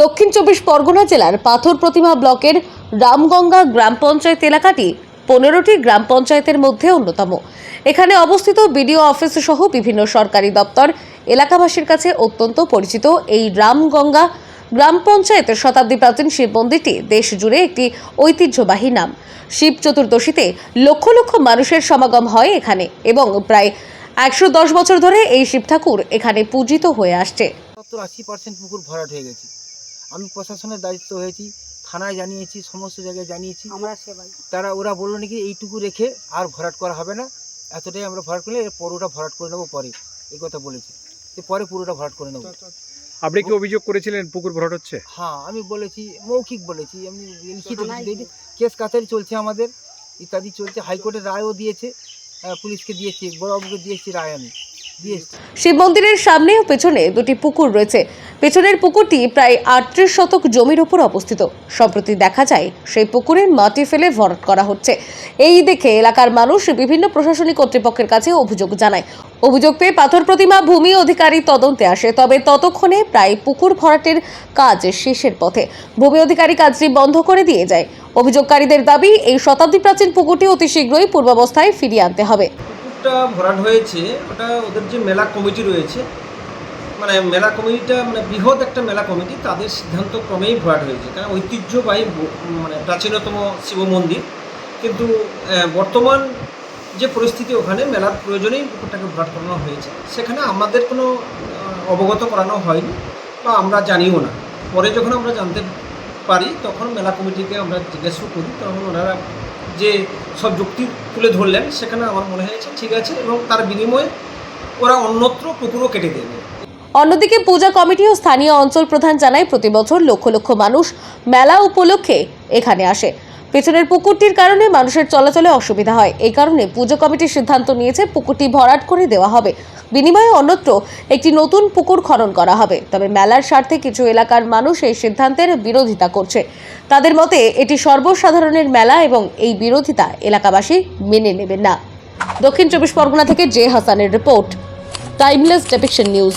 দক্ষিণ চব্বিশ পরগনা জেলার পাথর প্রতিমা ব্লকের রামগঙ্গা গ্রাম পঞ্চায়েত এলাকাটি পনেরোটি গ্রাম পঞ্চায়েতের মধ্যে অন্যতম। এখানে অবস্থিত বিডিও অফিস সহ বিভিন্ন সরকারি দপ্তর এলাকাবাসীর কাছে অত্যন্ত পরিচিত এই রামগঙ্গা গ্রাম পঞ্চায়েতের শতাব্দী প্রাচীন শিব মন্দিরটি দেশ জুড়ে একটি ঐতিহ্যবাহী নাম। শিব চতুর্দশীতে লক্ষ লক্ষ মানুষের সমাগম হয় এখানে এবং প্রায় একশো দশ বছর ধরে এই শিব ঠাকুর এখানে পূজিত হয়ে আসছে। সত্তর আশি পার্সেন্ট পুকুর ভরাট হয়ে গেছে। আমি প্রশাসনের দায়িত্ব হয়েছি থানায় জানিয়েছি সমস্ত জায়গায় জানিয়েছি। আমরা সেবাই। তারা ওরা বলল নাকি এইটুকু রেখে আর ভরাট করা হবে না। এতটাই আমরা ভরাট করলে এর পুরোটা ভরাট করে নেব পরে। এই কথা বলেছি। যে পরে পুরোটা ভরাট করে নেব। আপনি কি অভিযোগ করেছিলেন পুকুর ভরাট হচ্ছে? হ্যাঁ আমি বলেছি মৌখিক বলেছি। আমি লিখিত কেস কাছারি চলছে আমাদের ইত্যাদি চলছে। হাইকোর্টের রায়ও দিয়েছে পুলিশকে দিয়েছি বড়বাবুকে দিয়েছি রায় আমি শিব মন্দিরের সামনে ও পেছনে দুটি পুকুর রয়েছে। পেছনের পুকুরটি প্রায় আটত্রিশ শতক জমির উপর অবস্থিত। সম্প্রতি দেখা যায়, সেই পুকুরে মাটি ফেলে ভরাট করা হচ্ছে। এই দেখে এলাকার মানুষ বিভিন্ন প্রশাসনিক কর্তৃপক্ষের কাছে অভিযোগ জানায়। অভিযোগ পেয়ে পাথর প্রতিমা, ভূমি অধিকারী তদন্তে আসে, তবে ততক্ষণে প্রায় পুকুর ভরাটের কাজ শেষের পথে। ভূমি অধিকারী কাজটি বন্ধ করে দিয়ে যায়। অভিযোগকারীদের দাবি, এই শতাব্দী প্রাচীন পুকুরটি অতি শীঘ্রই পূর্বাবস্থায় ফিরিয়ে আনতে হবে। ভরাট হয়েছে, ওটা ওদের যে মেলা কমিটি রয়েছে মানে মেলা কমিটিটা মানে বৃহৎ একটা মেলা কমিটি, তাদের সিদ্ধান্ত ক্রমেই ভরাট হয়েছে। কারণ ঐতিহ্যবাহী মানে প্রাচীনতম শিব মন্দির। কিন্তু বর্তমান যে পরিস্থিতি ওখানে, মেলার প্রয়োজনেই পুকুরটাকে ভরাট করানো হয়েছে। সেখানে আমাদের কোনো অবগত করানো হয়নি বা আমরা জানিও না। পরে যখন আমরা জানতে পারি, তখন মেলা কমিটিকে আমরা জিজ্ঞাসা করি। তখন ওনারা যে সব যুক্তি তুলে ধরলেন, সেখানে আমার মনে হয়েছে ঠিক আছে এবং তার বিনিময়ে ওরা অন্যত্র পুকুরও কেটে দেবে। অন্যদিকে পূজা কমিটি ও স্থানীয় অঞ্চল প্রধান জানায় প্রতি বছর লক্ষ লক্ষ মানুষ মেলা উপলক্ষে এখানে আসে। পেছনের পুকুরটির কারণে মানুষের চলাচলে অসুবিধা হয়। এই কারণে পুজো কমিটির সিদ্ধান্ত নিয়েছে পুকুরটি ভরাট করে দেওয়া হবে। বিনিময়ে অন্যত্র একটি নতুন পুকুর খনন করা হবে। তবে মেলার স্বার্থে কিছু এলাকার মানুষ এই সিদ্ধান্তের বিরোধিতা করছে। তাদের মতে, এটি সর্বসাধারণের মেলা এবং এই বিরোধিতা এলাকাবাসী মেনে নেবেন না। দক্ষিণ চব্বিশ পরগনা থেকে জে হাসানের রিপোর্ট, টাইমলেস ডেপিকশন নিউজ।